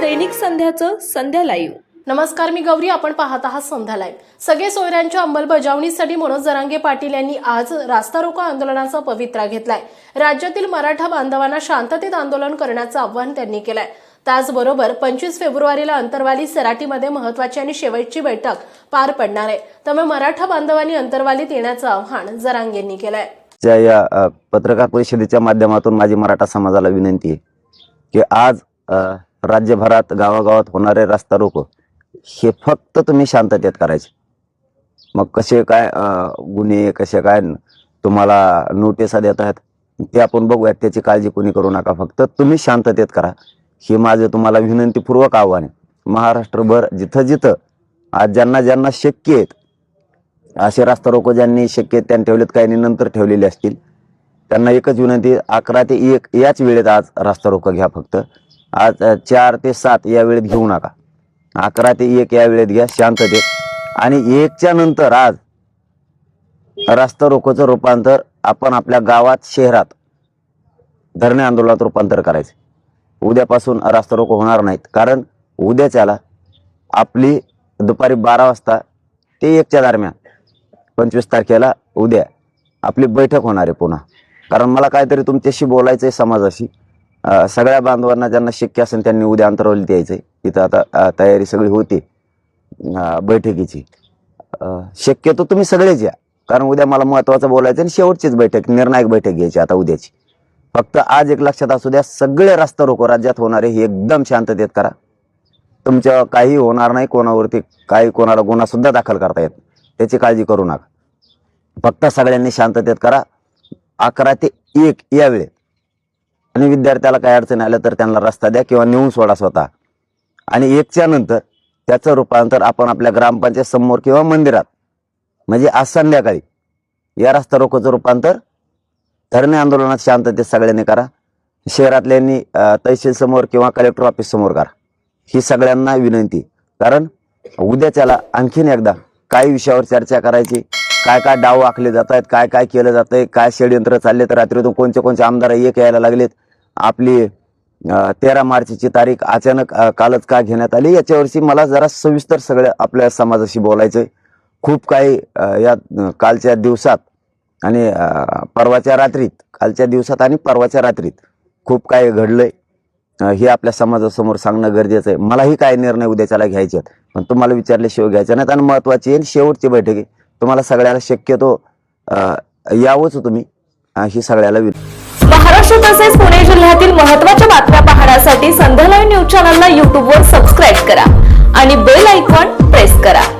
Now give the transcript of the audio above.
दैनिक संध्याचं संध्या live नमस्कार मी गौरी. आपण पाहत आहात संध्या लाईव्ह सगळे सोयऱ्यांच्या अंमलबजावणीसाठी मनोज जरांगे पाटील यांनी आज रास्ता रोको आंदोलनाचा पवित्रा घेतलाय. राज्यातील मराठा बांधवांना शांततेत आंदोलन करण्याचं आवाहन त्यांनी केलंय. त्याचबरोबर पंचवीस फेब्रुवारीला अंतरवाली सराटीमध्ये महत्वाची आणि शेवटची बैठक पार पडणार आहे. त्यामुळे मराठा बांधवांनी अंतरवालीत येण्याचं आवाहन जरांगेंनी केलंय. च्या या पत्रकार परिषदेच्या माध्यमातून माझी मराठा समाजाला विनंती आहे की आज राज्यभरात गावागावात होणारे रास्ता रोको. हे फक्त तुम्ही शांततेत करायचे. मग कसे काय गुन्हे कसे काय तुम्हाला नोटिसा देत आहेत ते आपण बघूयात. त्याची काळजी कोणी करू नका. फक्त तुम्ही शांततेत करा. हे माझं तुम्हाला विनंतीपूर्वक आव्हान आहे. महाराष्ट्रभर जिथं जिथं आज ज्यांना ज्यांना शक्य आहेत असे रास्ता रोको ज्यांनी शक्य आहेत त्यांनी ठेवलेत काही नंतर ठेवलेले असतील त्यांना एकच विनंती अकरा ते एक याच वेळेत आज रास्ता रोको घ्या फक्त. आज चार ते सात या वेळेत घेऊ नका. अकरा ते एक या वेळेत घ्या शांततेत आणि एकच्या नंतर आज रास्ता रोखोचं रूपांतर आपण आपल्या गावात शहरात धरणे आंदोलनात रूपांतर करायचं. उद्यापासून रास्ता रोको होणार नाहीत. कारण उद्याच्याला आपली दुपारी बारा वाजता ते एकच्या दरम्यान पंचवीस तारखेला उद्या आपली बैठक होणार आहे पुन्हा. कारण मला काहीतरी तुमच्याशी बोलायचं आहे समाजाशी. सगळ्या बांधवांना ज्यांना शक्य असेल त्यांनी उद्या अंतरावली द्यायचं आहे तिथं आता तयारी सगळी होती बैठकीची. शक्यतो तुम्ही सगळेच या. कारण उद्या मला महत्त्वाचं बोलायचं आणि शेवटचीच बैठक निर्णायक बैठक घ्यायची आता उद्याची. फक्त आज एक लक्षात असू द्या सगळे रस्ता रोको राज्यात होणारे हे एकदम शांततेत करा. तुमच्या काही होणार नाही कोणावरती काही कोणाला गुन्हा सुद्धा दाखल करता येत त्याची काळजी करू नका. फक्त सगळ्यांनी शांततेत करा. अकरा ते एक या वेळेत आणि विद्यार्थ्याला काही अडचण आलं तर त्यांना रस्ता द्या किंवा नेऊन सोडा स्वतः. आणि एकच्या नंतर त्याचं रूपांतर आपण आपल्या ग्रामपंचायत समोर किंवा मंदिरात म्हणजे आज संध्याकाळी या रस्ता रोकोचं रूपांतर धरणे आंदोलनात शांततेत सगळ्यांनी करा. शहरातल्यांनी तहसील समोर किंवा कलेक्टर ऑफिस समोर करा. ही सगळ्यांना विनंती. कारण उद्याच्याला आणखीन एकदा काही विषयावर चर्चा करायची काय काय डाव आखले जात आहेत काय काय केलं जात आहे काय षडयंत्र चालले तर रात्रीतून कोणते कोणते आमदार एक यायला लागलेत. आपली तेरा मार्चची तारीख अचानक कालच का घेण्यात आली? याच्यावरची मला जरा सविस्तर सगळं आपल्या समाजाशी बोलायचं खूप काही या कालच्या दिवसात आणि परवाच्या रात्रीत कालच्या दिवसात आणि परवाच्या रात्रीत खूप काही घडलंय. हे आपल्या समाजासमोर सांगणं गरजेचं आहे. मलाही काय निर्णय उद्याच्याला घ्यायचे आहेत. पण तुम्हाला विचारल्याशिवाय घ्यायचे नाहीत आणि महत्वाची आहे शेवटची बैठक आहे. तुम्हाला सगळ्याला शक्यतो यावंच हो तुम्ही. अशी ही सगळ्याला विनंती. महाराष्ट्र तसेच पुणे जिल्ह्यातील महत्त्वाच्या बातम्या पाहण्यासाठी संध्या लाईव्ह न्यूज चॅनलला यूट्यूबवर सबस्क्राईब करा आणि बेल आयकॉन प्रेस करा.